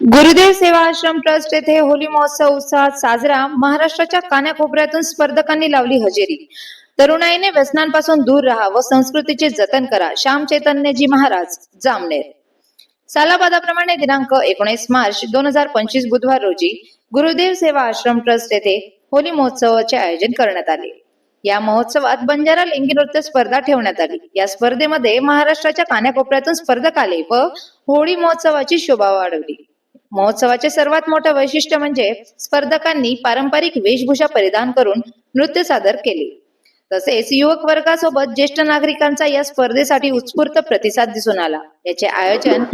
गुरुदेव सेवा आश्रम ट्रस्ट येथे होली महोत्सव उत्साहात साजरा महाराष्ट्राच्या कानाकोपऱ्यातून स्पर्धकांनी लावली हजेरी. तरुणाईने व्यसनांपासून दूर राहा व संस्कृतीचे जतन करा. श्याम चैतन्यजी महाराज जामनेर. सालाबादाप्रमाणे दिनांक एकोणीस मार्च दोन हजार पंचवीस बुधवार रोजी गुरुदेव सेवा आश्रम ट्रस्ट येथे होली महोत्सवाचे आयोजन करण्यात आले. या महोत्सवात बंजारा लिंगी नृत्य स्पर्धा ठेवण्यात आली. या स्पर्धेमध्ये महाराष्ट्राच्या कानाकोपऱ्यातून स्पर्धक आले व होळी महोत्सवाची शोभा वाढवली. महोत्सवाचे सर्वात मोठं वैशिष्ट्य म्हणजे स्पर्धकांनी पारंपरिक वेशभूषा परिधान करून नृत्य सादर केले. तसेच युवक वर्गासोबत ज्येष्ठ नागरिकांचा या स्पर्धेसाठी उत्स्फूर्त प्रतिसाद दिसून आला. याचे आयोजन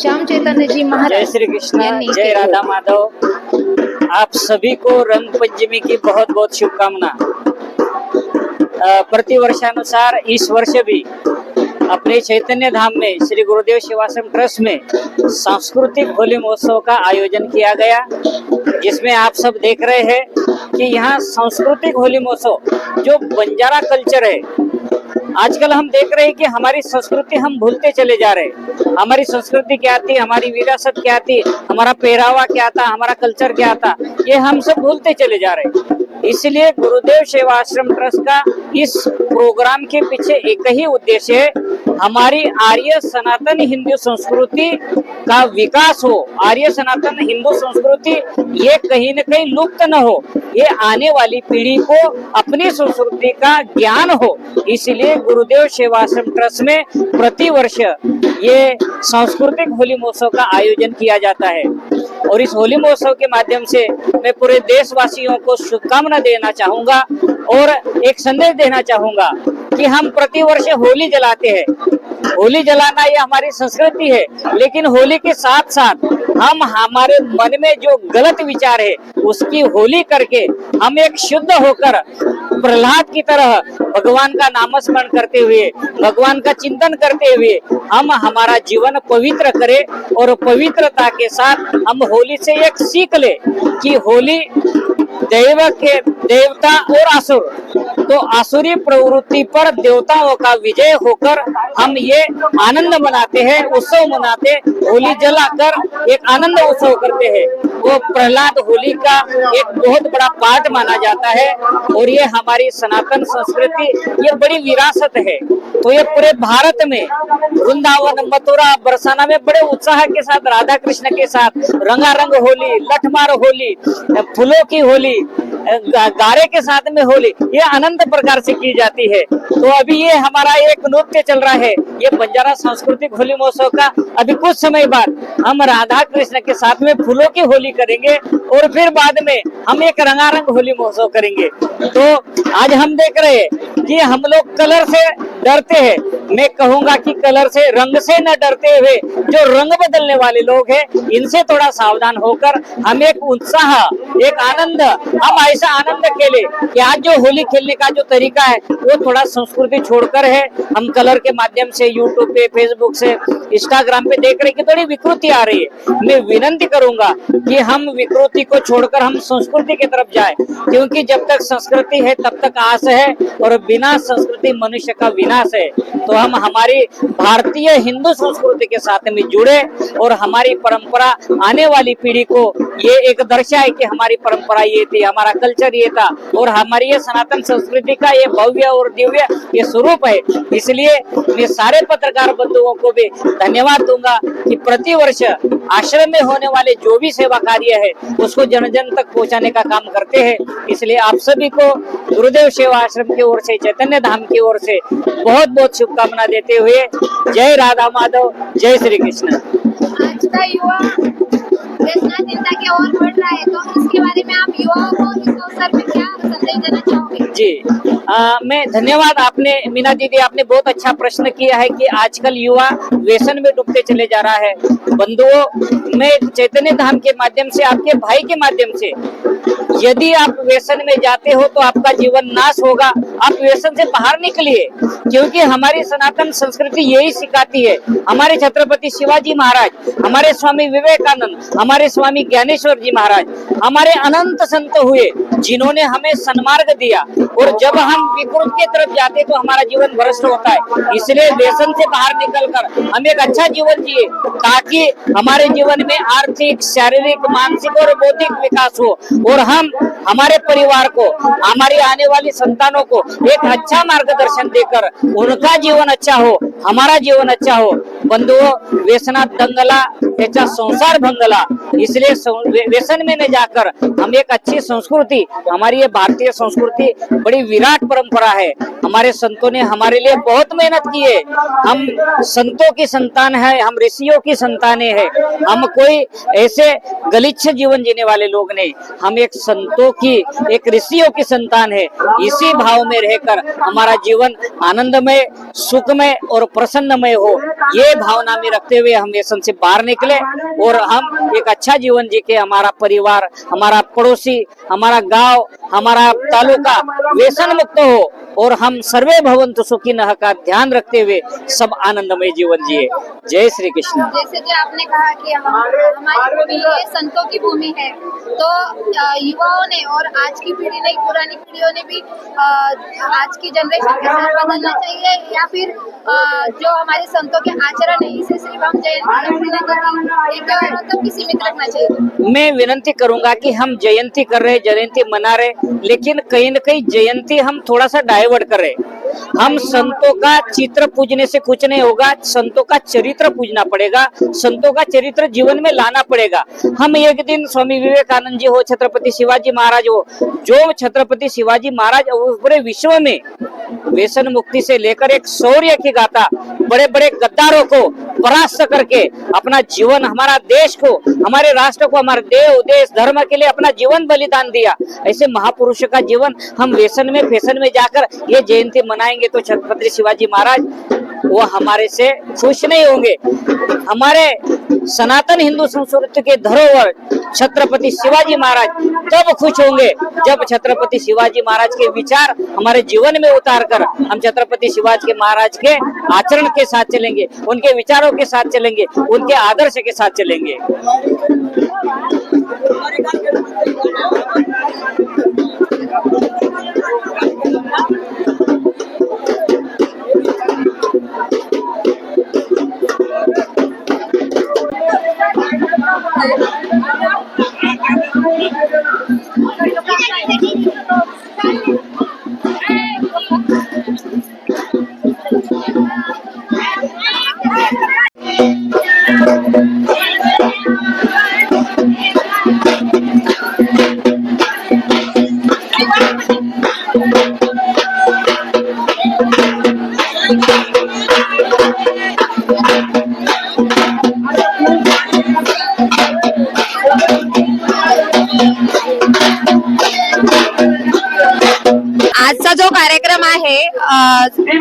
श्याम चैतन्यजी महाराज श्री कृष्ण जय राधा. माधव. आप सभी को रंग पंचमी की बहुत बहुत शुभकामना प्रतिवर्षानुसार इस वर्ष भी अपने चैतन्य धाम में, श्री गुरुदेव शिवाश्रम ट्रस्ट में सांस्कृतिक होली महोत्सव का आयोजन किया गया, जिसमें आप सब देख रहे हैं कि यहाँ सांस्कृतिक होली महोत्सव, जो बंजारा कल्चर है आजकल हम देख रहे हैं कि हमारी संस्कृति हम भूलते चले जा रहे हैं। हमारी संस्कृति क्या थी? हमारी विरासत क्या थी? हमारा पहरावा क्या था? हमारा कल्चर क्या था? ये हम सब भूलते चले जा रहे हैं। इसलिए गुरुदेव सेवा आश्रम ट्रस्ट का इस प्रोग्राम के पीछे एक ही उद्देश्य है, हमारी आर्य सनातन हिंदू संस्कृति का विकास हो। आर्य सनातन हिंदू संस्कृति ये कहीं न कहीं लुप्त न हो। ये आने वाली पीढ़ी को अपनी संस्कृति का ज्ञान हो। इसलिए गुरुदेव सेवाश्रम ट्रस्ट में प्रति वर्ष ये सांस्कृतिक होली महोत्सव का आयोजन किया जाता है। और इस होली महोत्सव के माध्यम से मैं पूरे देशवासियों को शुभकामना देना चाहूँगा और एक संदेश देना चाहूँगा कि हम प्रति वर्ष होली जलाते हैं। होली जलाना ये हमारी संस्कृति है, लेकिन होली के साथ साथ हम हमारे मन में जो गलत विचार है, उसकी होली करके हम एक शुद्ध होकर प्रहलाद की तरह भगवान का नामस्मरण करते हुए, भगवान का चिंतन करते हुए हम हमारा जीवन पवित्र करें और पवित्रता के साथ हम होली से एक सीख ले कि होली देव के देवता और असुर तो आसुरी प्रवृत्ति पर देवताओं का विजय होकर हम ये आनंद मनाते हैं, उत्सव मनाते होली जलाकर एक आनंद उत्सव करते हैं। वो प्रहलाद होली का एक बहुत बड़ा पार्ट माना जाता है और ये हमारी सनातन संस्कृति, ये बड़ी विरासत है। तो ये पूरे भारत में वृंदावन, मथुरा, बरसाना में बड़े उत्साह के साथ राधा कृष्ण के साथ, रंगारंग होली, लठमार होली, फूलों की होली गारे के साथ में होली, ये अनंत प्रकार से की जाती है। तो अभी ये हमारा एक नृत्य चल रहा है, ये बंजारा सांस्कृतिक होली महोत्सव का। अभी कुछ समय बाद हम राधा कृष्ण के साथ में फूलों की होली करेंगे और फिर बाद में हम एक रंगारंग होली महोत्सव करेंगे। तो आज हम देख रहे हैं कि हम लोग कलर से डरते हैं। मैं कहूँगा कि कलर से, रंग से न डरते हुए जो रंग बदलने वाले लोग हैं, इनसे थोड़ा सावधान होकर हम एक उत्साह, एक आनंद, हम ऐसा आनंद खेले कि आज जो होली खेलने का जो तरीका है, वो थोड़ा संस्कृति छोड़कर है। हम कलर के माध्यम से यूट्यूब पे फेसबुक से इंस्टाग्राम पे देख रहे कि थोड़ी विकृति आ रही है। मैं विनंती करूँगा कि हम विकृति को छोड़कर हम संस्कृति की तरफ़ जाए, क्योंकि जब तक संस्कृति है, तब तक आस है और बिना संस्कृति मनुष्य का विनाश है तो हम हमारी भारतीय हिंदू संस्कृति के साथ में जुड़े और हमारी परंपरा आने वाली पीढ़ी को ये एक दर्शा है कि हमारी परंपरा ये थी, हमारा कल्चर ये था और हमारी ये सनातन संस्कृति का ये भव्य और दिव्य ये स्वरूप है। इसलिए मैं सारे पत्रकार बंधुओं को भी धन्यवाद दूँगा कि प्रति वर्ष आश्रम में होने वाले जो भी सेवा कार्य है, उसको जन जन तक पहुँचाने का काम करते हैं। इसलिए आप सभी को गुरुदेव सेवा आश्रम की ओर से, चैतन्य धाम की ओर से बहुत बहुत शुभकामना देते हुए जय राधा माधव, जय श्री कृष्ण। युवा व्यसनाधीनता की ओर बढ़ रहा है तो इसके बारे में आप युवाओं को जी आ, मैं धन्यवाद आपने मीना दीदी आपने बहुत अच्छा प्रश्न किया है कि आजकल युवा व्यसन में डूबते चले जा रहा है। बंधुओं मैं चैतन्य धाम के माध्यम से आपके भाई के माध्यम से यदि आप व्यसन में जाते हो तो आपका जीवन नाश होगा। आप व्यसन से बाहर निकलिए क्योंकि हमारी सनातन संस्कृति यही सिखाती है। हमारे छत्रपति शिवाजी महाराज हमारे स्वामी विवेकानंद हमारे स्वामी ज्ञानेश्वर जी महाराज, हमारे अनंत संत हुए, जिन्होंने हमें सन्मार्ग दिया। और जब हम विकृत की तरफ़ जाते तो हमारा जीवन भ्रष्ट होता है। इसलिए व्यसन से बाहर निकलकर हम एक अच्छा जीवन जिए, ताकि हमारे जीवन में आर्थिक, शारीरिक, मानसिक और बौद्धिक विकास हो। और हम हमारे परिवार को, हमारी आने वाली संतानों को एक अच्छा मार्गदर्शन देकर उनका जीवन अच्छा हो, हमारा जीवन अच्छा हो। बंधुओं, व्यसनात दंगला, त्याचा संसार भंगला। इसलिए व्यसन में न जाकर हम एक अच्छी संस्कृति, हमारी ये भारतीय संस्कृति बड़ी विराट परंपरा है। हमारे संतों ने हमारे लिए बहुत मेहनत की है। हम संतों की संतान है, हम ऋषियों की संतानें हैं। हम कोई ऐसे गलिच्छ जीवन जीने वाले लोग नहीं। हम एक संतों की, एक ऋषियों की संतान है। इसी भाव में रहकर हमारा जीवन आनंदमय, सुखमय और प्रसन्नमय हो। ये भावना में रखते हुए हम व्यसन से बाहर निकले और हम एक अच्छा जीवन जी के हमारा परिवार हमारा पड़ोसी हमारा गांव हमारा तालुका व्यसन मुक्त हो। और हम सर्वे भवंतु सुखी का ध्यान रखते हुए सब आनंदमय जीवन जिए। जय श्री कृष्ण। जैसे कि आपने कहा कि हमारी भूमि ये संतों की भूमि है तो युवाओं ने और आज की पीढ़ी ने पुरानी पीढ़ियों ने भी आज की जनरेशन के साथ बदलना चाहिए या फिर जो हमारे संतों के आचरण है इसे सिर्फ़ हम जयंती एक त्योहारों सीमित रखना चाहिए। मैं विनती करूँगा कि हम जयंती कर रहे जयंती मना रहे लेकिन कहीं न कहीं जयंती हम थोड़ा सा डाइवर्ट कर रहे हम संतों का चित्र पूजने से कुछ नहीं होगा, संतों का चरित्र पूजना पड़ेगा, संतों का चरित्र जीवन में लाना पड़ेगा। हम एक दिन स्वामी विवेकानंद जी हो, छत्रपति शिवाजी महाराज हो, जो छत्रपति शिवाजी महाराज पूरे विश्व में व्यसन मुक्ति से लेकर एक शौर्य की गाथा बड़े बड़े गद्दारों को परास्त करके अपना जीवन, हमारा देश को, हमारे राष्ट्र को, हमारे देव देश धर्म के लिए अपना जीवन बलिदान दिया। ऐसे महापुरुष का जीवन, हम व्यसन में, फ़ैशन में जाकर ये जयंती मनाएँगे तो छत्रपति शिवाजी महाराज, वो हमारे से खुश नहीं होंगे। हमारे सनातन हिंदू संस्कृति के धरोहर छत्रपति शिवाजी महाराज तब खुश होंगे जब छत्रपति शिवाजी महाराज के विचार हमारे जीवन में उतार कर हम छत्रपति शिवाजी के महाराज के आचरण के साथ चलेंगे, उनके विचारों के साथ चलेंगे, उनके आदर्श के साथ चलेंगे। Thank you.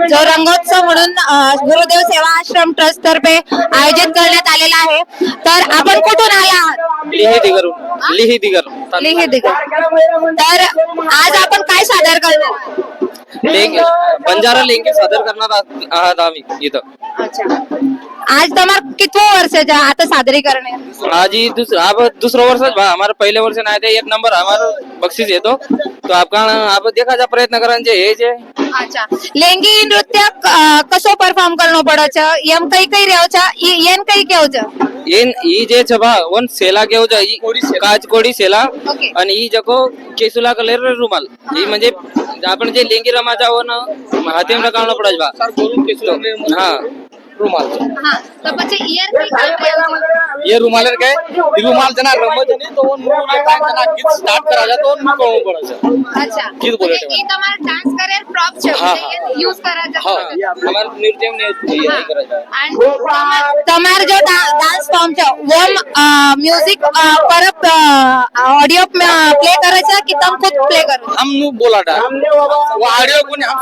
जो रंगोत्सव म्हणून गुरुदेव सेवा आश्रम ट्रस्ट तर्फे आयोजित करण्यात आलेला आहे. तर आपण कुठून आला आहात. तर आज आपण काय सादर करणार? बंजारा लेंगे सादर करणार आहात आहात आम्ही इथं. अच्छा. आज तुम्हारा कितवा वर्ष है जहाँ आता सादरी करने? आज ही दूसरा आप दूसरा वर्ष है भा- पहले वर्ष ना आए एक नंबर हमारा बख्शीश है तो। तो आपका आप देखा जा प्रयत्न करा जे हे जे અચ્છા લેંગી નૃત્ય ક- કશો પરફોર્મ કરનો પડે છે એમ કઈ કઈ રહ્યો છે ઈ- એમ કઈ કેવું છે એન ઈ જે છે ભા ઓન સેલા કેવું છે ઈ કાચકોડી સેલા ઓકે आणि ही जको केसुला कलर रुमाल। ही। म्हणजे आपण जे लेंगी रमाचा हो ना हातीम रकावणं पडायचं बा. हा। रुमाल तपाचे इयर ये रुमालेर काय? ती रुमाल जना रमत आणि दोन मुंह एक जना गीत स्टार्ट करा जा अच्छा गीत बोले ये तुम्हारा डांस प्रॉप छे ये यूज करा जा हां. हमार नृत्य में करा जा एंड जो डांस फॉर्म छे वो म्यूजिक पर ऑडियो प्ले करे छे कि तुम खुद प्ले करो? हम नु बोला डा. वो ऑडियो को हम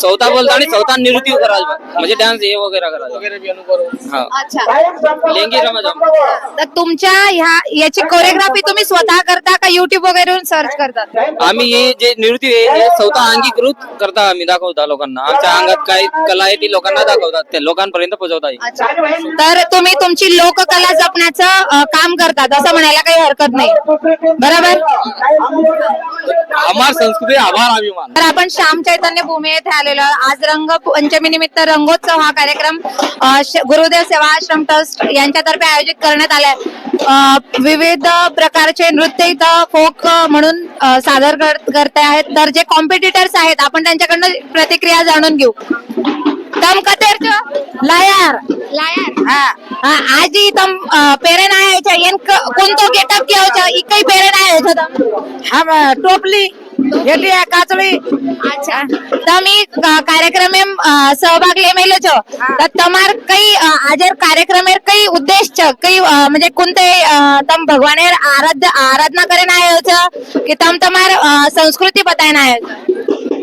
सोता चौथा बोलता आणि चौथा नृत्य करायला म्हणजे डान्स हे वगैरे करायला. हा. अच्छा. लेंगी रमाजा तर तुमच्या ह्या याची कोरिओग्राफी तुम्ही स्वतः करता का युट्यूब वगैरेवरून सर्च करतात आम्ही हे जे नृत्य आहे हे स्वतः अंगीकृत करता आम्ही दाखवता लोकांना. आमच्या अंगात काय कला आहे ती लोकांना दाखवतात. ते लोकांपर्यंत पोहोचवता येईल. अच्छा तर तुम्ही तुमची लोककला जपण्याचं अ, काम करतात असं म्हणायला काही हरकत नाही. बरोबर? आम्हा संस्कृती आभार आम्ही मान तर आपण श्याम चैतन्य भूमी येथे आलेलो. आज रंग पंचमी निमित्त रंगोत्सव हा कार्यक्रम गुरुदेव सेवा आश्रम ट्रस्ट यांच्यातर्फे आयोजित करण्यात आलाय. विविध प्रकारचे नृत्य इथं फोक म्हणून सादर करते आहेत. तर जे कॉम्पिटिटर्स आहेत आपण त्यांच्याकडनं प्रतिक्रिया जाणून घेऊ. तम कतेर लयार. लायार. हा. आज ही तम पेरेन आया छे इन कोन तो गेटअप किया छे इकई पेरन आया छे तम हम टोपली. घेतली काचळी અચ્છા તમે ક- કાર્યક્રમે અ, સહભાગ લેમેલો છો तर તમાર કઈ અ, આજે કાર્યક્રમે કઈ ઉદ્દેશ છે કઈ અ, म्हणजे कोणते अ, તમ ભગવાને આરાધ્ય આરાધના કરીને આવ્યો છો કે તમ તમાર અ, સંસ્કૃતિ બતાવીને આવ્યો છો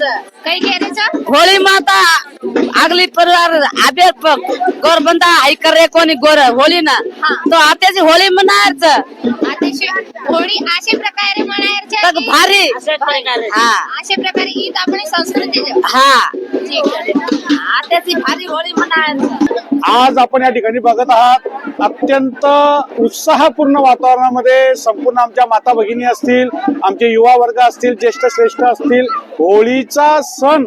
काही होळी माता आगली परिवार आबे गोर बंदा हाई करे कोणी गोर होळी ना. तो आत्याची होळी मनायचं. अतिशय होळी अशा प्रकारे भारी. हा. अशा प्रकारे ईद आपली संस्कृती हा. ठीक आहे. आत्याची भारी होळी मनायचं आज आपण या ठिकाणी बघत आहात अत्यंत उत्साहपूर्ण वातावरणामध्ये संपूर्ण आमच्या माता भगिनी असतील आमचे युवा वर्ग असतील ज्येष्ठ श्रेष्ठ असतील होळीचा सण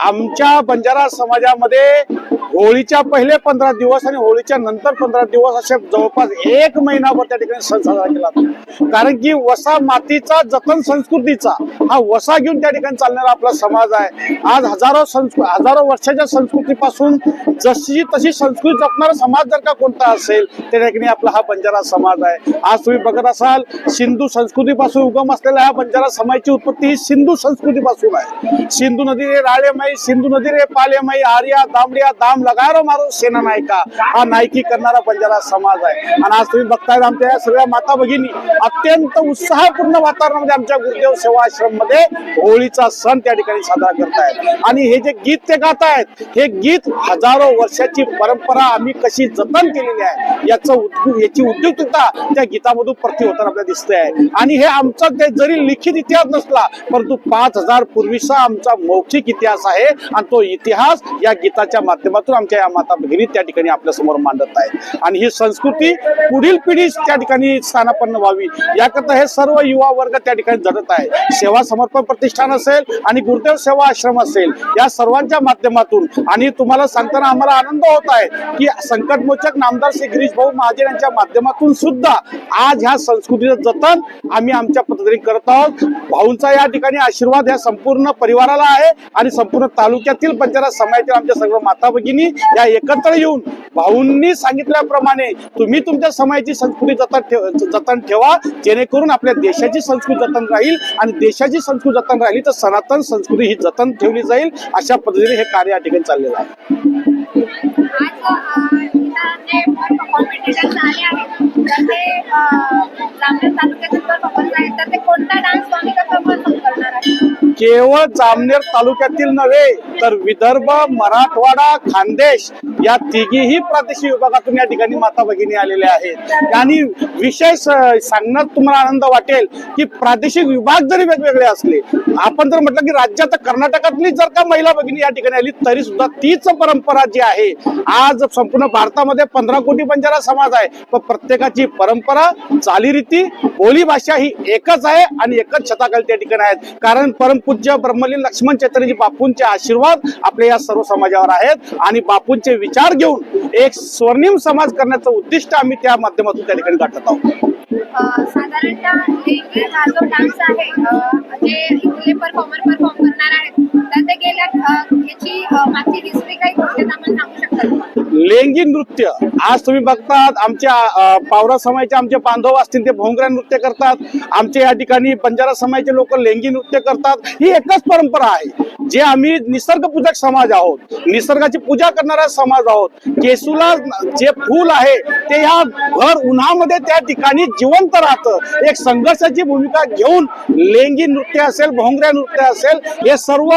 आमच्या बंजारा समाजामध्ये होळीच्या पहिले पंधरा दिवस आणि होळीच्या नंतर पंधरा दिवस असे जवळपास एक महिनाभर त्या ठिकाणी सण साजरा केला जातो. कारण की वसा मातीचा जतन संस्कृतीचा हा वसा घेऊन त्या ठिकाणी चालणारा आपला समाज आहे. आज हजारो संस्कृ हजारो वर्षाच्या संस्कृतीपासून जशी तशी संस्कृती जपणारा समाज जर का कोणता असेल त्या ठिकाणी आपला हा बंजारा समाज आहे. आज तुम्ही बघत असाल सिंधू संस्कृतीपासून उगम असलेला हा बंजारा समाजाची उत्पत्ती ही सिंधू संस्कृतीपासून आहे. सिंधू नदी रे सिंधू नदी रे पालेमाई आर्या दामडिया दाम लगारो मारो सेना नायका. हा नायकी करणारा बंजारा समाज आहे. आणि आज तुम्ही बघताय आमच्या या सगळ्या माता भगिनी अत्यंत उत्साहपूर्ण वातावरणामध्ये आमच्या गुरुदेव सेवा आश्रममध्ये होळीचा सण त्या ठिकाणी साजरा करतायत. आणि हे जे गीत ते गातायत हे गीत हजारो वर्षाची परंपरा आम्ही कशी जतन केलेली आहे याचं उद्गु- याची उद्युक्तता त्या गीतामधून प्रति होताना आपल्याला दिसते आहे आणि हे आमचा जरी लिखित इतिहास नसला परंतु पाच हजार पूर्वीचा आमचा मौखिक इतिहास इतिहास आहे आणि तो इतिहास या गीताच्या माध्यमातून आमच्या या माता भगिनी त्या ठिकाणी आपल्यासमोर मांडत आहेत आणि ही संस्कृती पुढील पिढी त्या ठिकाणी स्थानापन्न व्हावी. याकरता हे सर्व युवा वर्ग त्या ठिकाणी जडत आहे. सेवा समर्पण प्रतिष्ठान असेल आणि गुरुदेव सेवा आश्रम असेल या सर्वांच्या माध्यमातून. आणि तुम्हाला सांगताना आम्हाला आनंद होत आहे की संकटमोचक नामदार श्री गिरीश भाऊ महाजन यांच्या माध्यमातून सुद्धा आज ह्या संस्कृतीचं जतन आम्ही आमच्या पद्धतीने करत आहोत. भाऊंचा या ठिकाणी आशीर्वाद या संपूर्ण परिवाराला आहे आणि संपूर्ण तालुक्यातील पंचायत समाजातील आमच्या सर्व माता भगिनी या एकत्र येऊन भाऊंनी सांगितल्याप्रमाणे तुम्ही तुमच्या समाजाची संस्कृती जतन ठेव जतन ठेवा जेणेकरून आपल्या देशाची संस्कृती जतन राहील आणि देशाची संस्कृती जतन राहिली तर सनातन संस्कृती ही जतन ठेवली जाईल अशा पद्धतीने हे कार्य या ठिकाणी चाललेलं आहे. कॉम्पिटिशन आहेत तर ते जामनेर परफॉर्मन्स आहेत. तर ते कोणता डान्स करणार आहे केवळ जामनेर तालुक्यातील नव्हे तर विदर्भ मराठवाडा खानदेश या तिघीही प्रादेशिक विभागातून या ठिकाणी माता भगिनी आलेल्या आहेत. आणि विशेष सांगण्यात तुम्हाला आनंद वाटेल की प्रादेशिक विभाग जरी वेगवेगळे असले आपण जर म्हटलं की राज्यात कर्नाटकातली जर का महिला भगिनी या ठिकाणी आली तरी सुद्धा तीच परंपरा जी आहे आज संपूर्ण भारतामध्ये पंधरा कोटी पंचायत बंजारा समाज आहे. पण प्रत्येकाची परंपरा चालीरीती बोली भाषा ही एकच आहे आणि एकच छताखाली त्या ठिकाणी आहेत. कारण परमपूज्य ब्रह्मलीन लक्ष्मण चैतन्यजी बापूंचे आशीर्वाद आपल्या या सर्व समाजावर आहेत आणि बापूंचे विचार घेऊन एक स्वर्णिम समाज करण्याचं उद्दिष्ट आम्ही त्या माध्यमातून त्या ठिकाणी गाठत आहोत. साधारणतः हा जो डान्स आहे जे इथले परफॉर्मर परफॉर्म करणार आहेत तर ते गेल्या अ, मागची हिस्ट्री काही थोडक्यात आपण सांगू शकतात लेंगी नृत्य. आज तुम्ही बघतात आमच्या पावरा समाजाचे आमचे बांधव असतील ते भोंगऱ्या नृत्य करतात. आमच्या या ठिकाणी बंजारा समाजाचे लोक लेंगी नृत्य करतात. ही एकच परंपरा आहे. जे आम्ही निसर्ग पूजक समाज आहोत निसर्गाची पूजा करणारा समाज आहोत केसूला जे फूल आहे ते या भर उन्हामध्ये त्या ठिकाणी जिवंत राहतं. एक संघर्षाची भूमिका घेऊन लेंगी नृत्य असेल भोंगऱ्या नृत्य असेल हे सर्व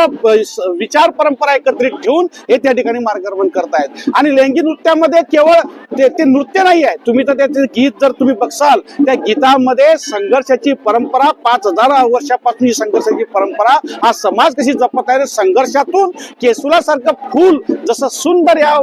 विचार परंपरा एकत्रित घेऊन हे त्या ठिकाणी मार्गक्रमण करतायत. आणि लेंगी नृत्यामध्ये केवळ ते ते नृत्य नाही आहे. तुम्ही तर त्याचे गीत जर तुम्ही बघसाल त्या गीतामध्ये संघर्षाची परंपरा पाच हजार वर्षापासून ही संघर्षाची परंपरा हा समाज कशी जपत आहे संघर्षातून केसुलासारखं फूल जसं सुंदर या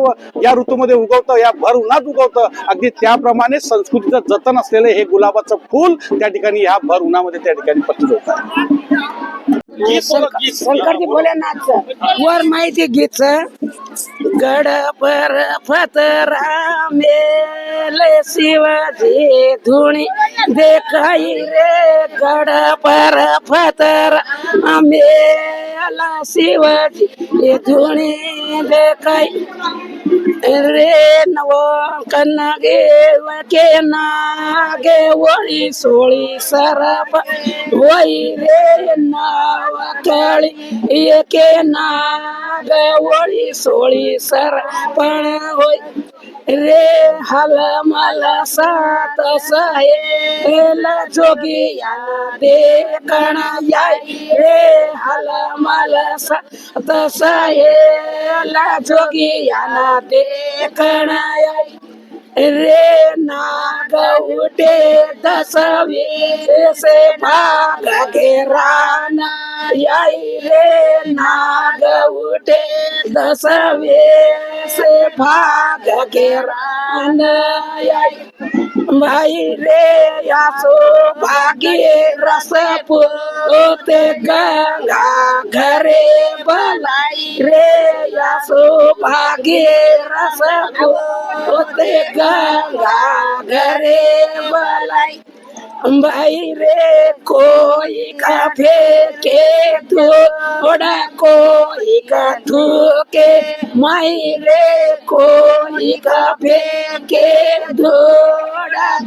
या ऋतूमध्ये उगवतं या भर उन्हात उगवतं अगदी त्याप्रमाणे संस्कृतीचं जतन असलेलं हे गुलाबाचं फूल त्या ठिकाणी ह्या भर उन्हामध्ये त्या ठिकाणी प्रस्तुत होत आहे. शंकरजी भोलेनाथ वर माहिती गीत गड पर फतरा मेले शिवाजी धुणी देखाई रे. गड पर फतरा मेला शिवाजी धुणी देखाई. रे नव कन्न गे के नागे वळी सोळी सरप वई रे नाव कळी एके नाग वळी सोळी सरपण होय रे हल मल सात सहेल जोगी या देखण रे हल मल सात सहेल जोगी दे देखण रे नाग उठे दसवे. से भाग के राना. याई रे नाग उठे दसवे से भाग के राना रे यासो भागे रस पोते गंगा घरे बलाई रे. यासो भागे रस पोते गंगा घरे बलाई. भाई रे कोई का फेंके थोड़ा कोई का थूके माई रे कोई का फेंके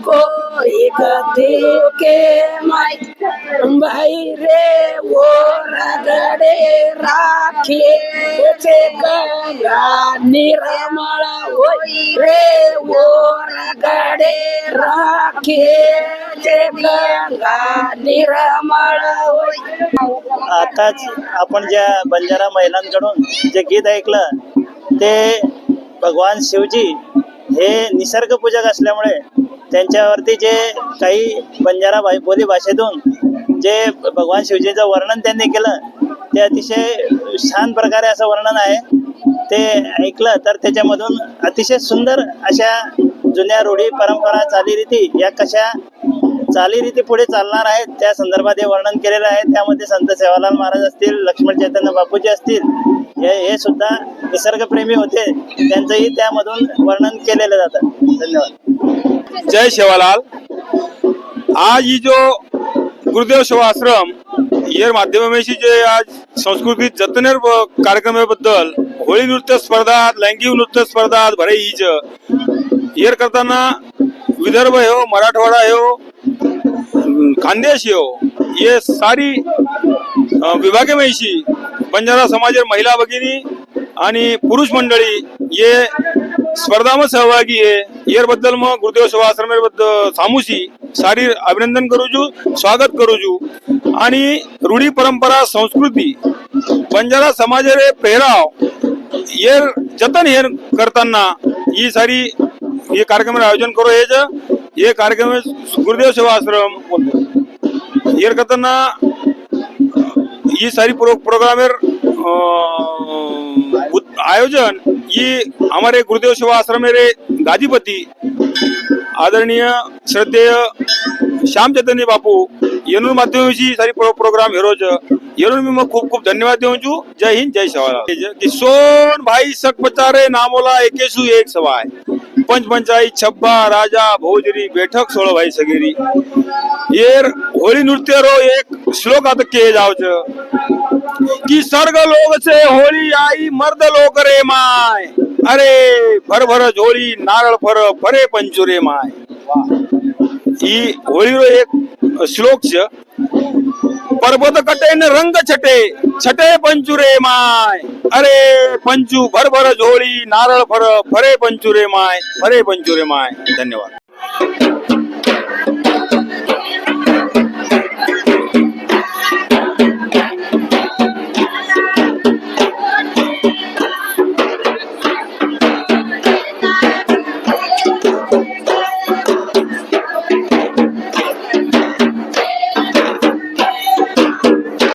कोई का थूके भाई रे वो रगड़े राखे. से गंगा निरमल होई रे वो रगड़े राखे. से गंगा निरमल होई. आताच आपण ज्या बंजारा महिलांकडून जे गीत ऐकलं ते भगवान शिवजी हे निसर्ग पूजक असल्यामुळे त्यांच्यावरती जे काही बंजारा भाई बोली भाषेतून जे भगवान शिवजीचं वर्णन त्यांनी केलं ते अतिशय छान प्रकारे असं वर्णन आहे. ते ऐकलं तर त्याच्यामधून अतिशय सुंदर अशा जुन्या रूढी परंपरा चालीरीती या कशा चालीरीती पुढे चालणार आहेत त्या संदर्भात हे वर्णन केलेलं आहे. त्यामध्ये संत सेवालाल महाराज असतील लक्ष्मण चैतन्य बापूजी असतील हे हे सुद्धा निसर्गप्रेमी होते. त्यांचंही त्यामधून वर्णन केलेलं जातं. धन्यवाद. जय शेवालाल. आज ही जो गुरुदेव सेवाश्रम ये माध्यमाशी जे आज संस्कृती जतनेर कार्यक्रमाबद्दल होळी नृत्य स्पर्धा लैंगिक नृत्य स्पर्धा भरे हीज येर करताना विदर्भ हो मराठवाडा हो खानदेश हो ये सारी अ, विभागे बंजारा समाज महिला भगिनी आणि पुरुष मंडळी हे स्पर्धामध्ये सहभागी आहे येरबद्दल मग गुरुदेव सेवा सामूशी सारी अभिनंदन करू छू स्वागत करू छू आणि रूढी परंपरा संस्कृती बंजारा समाजाचे पेहराव येर जतन हेर करताना ही सारी हे कार्यक्रम आयोजन करू हे कार्यक्रम गुरुदेव सेवा आश्रम येर करताना ये सारी प्रो प्रोग्रामेर आयोजन ये हमारे गुरुदेव सेवा आश्रम मेरे गादीपति आदरणीय श्रद्धेय श्याम चैतन्य बापू माध्यमिक जी सारी प्रो- प्रोग्राम हेरोज येणून में मैं खूप खूप धन्यवाद देऊन जय हिंद जय सवाल किशोर सोन भाई सक बचारे नामोला एकेशु एक सवाय पंच पंचाई छब्बा राजा भोजरी बैठक सोळो भाई सगेरी येर होळी नृत्य रो एक श्लोक आता के जावच कि सर्ग लोग से होळी आई मर्द लोक रे माय अरे भर भर झोळी नारळ फर फरे पंचुरे माय ही होळीरो एक श्लोक छ पर्वत कटे न रंग छटे छटे पंचुरे माय अरे पंचू भर भर झोळी नारळ फर फरे पंचुरे माय फरे पंचुरे माय. धन्यवाद.